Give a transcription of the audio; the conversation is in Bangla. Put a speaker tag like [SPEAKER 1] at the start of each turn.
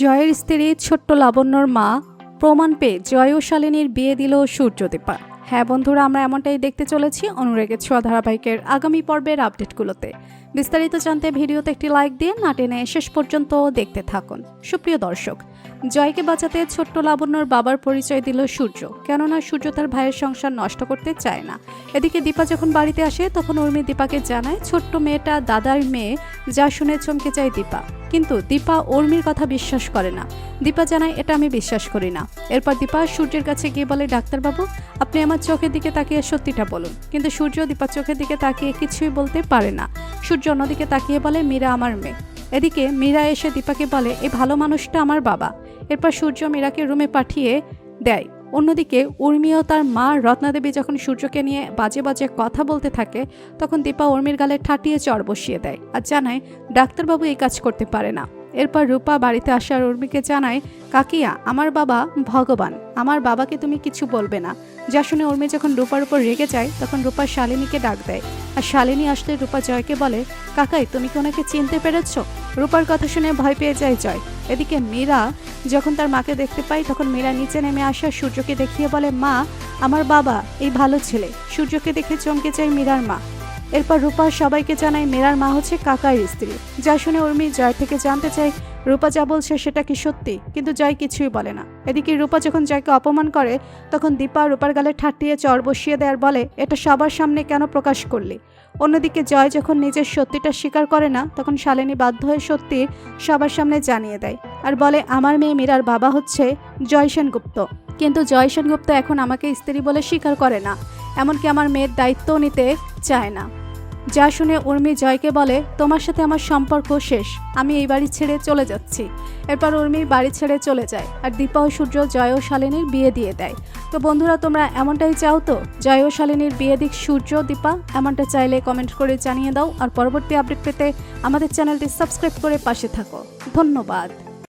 [SPEAKER 1] জয়ের স্ত্রী ছোট্ট লাবণ্যর মা প্রমাণ পেয়ে জয় ও শালিনীর বিয়ে দিল সূর্যদীপা। হ্যাঁ বন্ধুরা, আমরা এমনটাই দেখতে চলেছি অনুরাগের ছোঁয়া ধারাবাহিকের আগামী পর্বের আপডেটগুলোতে। বিস্তারিত জানতে ভিডিওতে একটি লাইক দিয়ে না টেনে শেষ পর্যন্ত দেখতে থাকুন। সুপ্রিয় দর্শক, জয়কে বাঁচাতে ছোট্ট লাবণ্যর বাবার পরিচয় দিল সূর্য। কেননা সূর্য তার ভাইয়ের সংসার নষ্ট করতে চায় না। এদিকে দীপা যখন বাড়িতে আসে, তখন উর্মি দীপাকে জানায়, ছোট্ট মেয়েটা দাদার মেয়ে, যা শুনে চমকে যায় দীপা। কিন্তু দীপা উর্মির কথা বিশ্বাস করে না। দীপা জানায়, এটা আমি বিশ্বাস করি না। এরপর দীপা সূর্যের কাছে গিয়ে বলে, ডাক্তারবাবু, আপনি আমার চোখের দিকে তাকিয়ে সত্যিটা বলুন। কিন্তু সূর্য দীপার চোখের দিকে তাকিয়ে কিছুই বলতে পারে না। সূর্য অন্যদিকে তাকিয়ে বলে, মীরা আমার মেয়ে। এদিকে মীরা এসে দীপাকে বলে, এই ভালো মানুষটা আমার বাবা। এরপর সূর্য মীরাকে রুমে পাঠিয়ে দেয়। অন্যদিকে উর্মি ও তার মা রত্নাদেবী যখন সূর্যকে নিয়ে বাজে বাজে কথা বলতে থাকে, তখন দীপা উর্মির গালে ঠাটিয়ে চড় বসিয়ে দেয় আর জানায়, ডাক্তারবাবু এই কাজ করতে পারে না। এরপর রূপা বাড়িতে আসার উর্মিকে জানায়, কাকিয়া, আমার বাবা ভগবান। আমার বাবাকে তুমি কিছু বলবে না। যা শুনে উর্মি যখন রূপার উপর রেগে যায়, তখন রূপা শালিনীকে ডাক দেয়। আর শালিনী আসলে রূপা জয়কে বলে, কাকাই, তুমি কি ওনাকে চিনতে পেরেছ? রূপার কথা শুনে ভয় পেয়ে যায় জয়। এদিকে মীরা যখন তার মাকে দেখতে পাই, তখন মীরা নিচে নেমে আসা সূর্যকে দেখিয়ে বলে, মা, আমার বাবা, এই ভালো ছেলে। সূর্যকে দেখে চমকে যায় মীরার মা। এরপর রূপা সবাইকে জানায় মীরার মা হচ্ছে কাকার স্ত্রী। যা শুনে উর্মি জয় থেকে জানতে চায়, রূপা যা বলছে সেটা কি সত্যি? কিন্তু জয় কিছুই বলে না। এদিকে রূপা যখন জয়কে অপমান করে, তখন দীপা রূপার গালে ঠাট্টিয়ে চর বসিয়ে দেয় আর বলে, এটা সবার সামনে কেন প্রকাশ করলি? অন্যদিকে জয় যখন নিজের সত্যিটা স্বীকার করে না, তখন শালিনী বাধ্য হয়ে সত্যি সবার সামনে জানিয়ে দেয় আর বলে, আমার মেয়ে মীরার বাবা হচ্ছে জয় সেনগুপ্ত। কিন্তু জয় সেনগুপ্ত এখন আমাকে স্ত্রী বলে স্বীকার করে না। এমনকি আমার মেয়ের দায়িত্বও নিতে চায় না। যা শুনে উর্মি জয়কে বলে, তোমার সাথে আমার সম্পর্ক শেষ, আমি এই বাড়ি ছেড়ে চলে যাচ্ছি। এরপর উর্মি বাড়ি ছেড়ে চলে যায়, আর দীপা ও সূর্য জয় ও শালিনীর বিয়ে দিয়ে দেয়। তো বন্ধুরা, তোমরা এমনটাই চাও তো? জয় ও শালিনীর বিয়ে দিক সূর্য, দীপা, এমনটা চাইলে কমেন্ট করে জানিয়ে দাও, আর পরবর্তী আপডেট পেতে আমাদের চ্যানেলটি সাবস্ক্রাইব করে পাশে থাকো। ধন্যবাদ।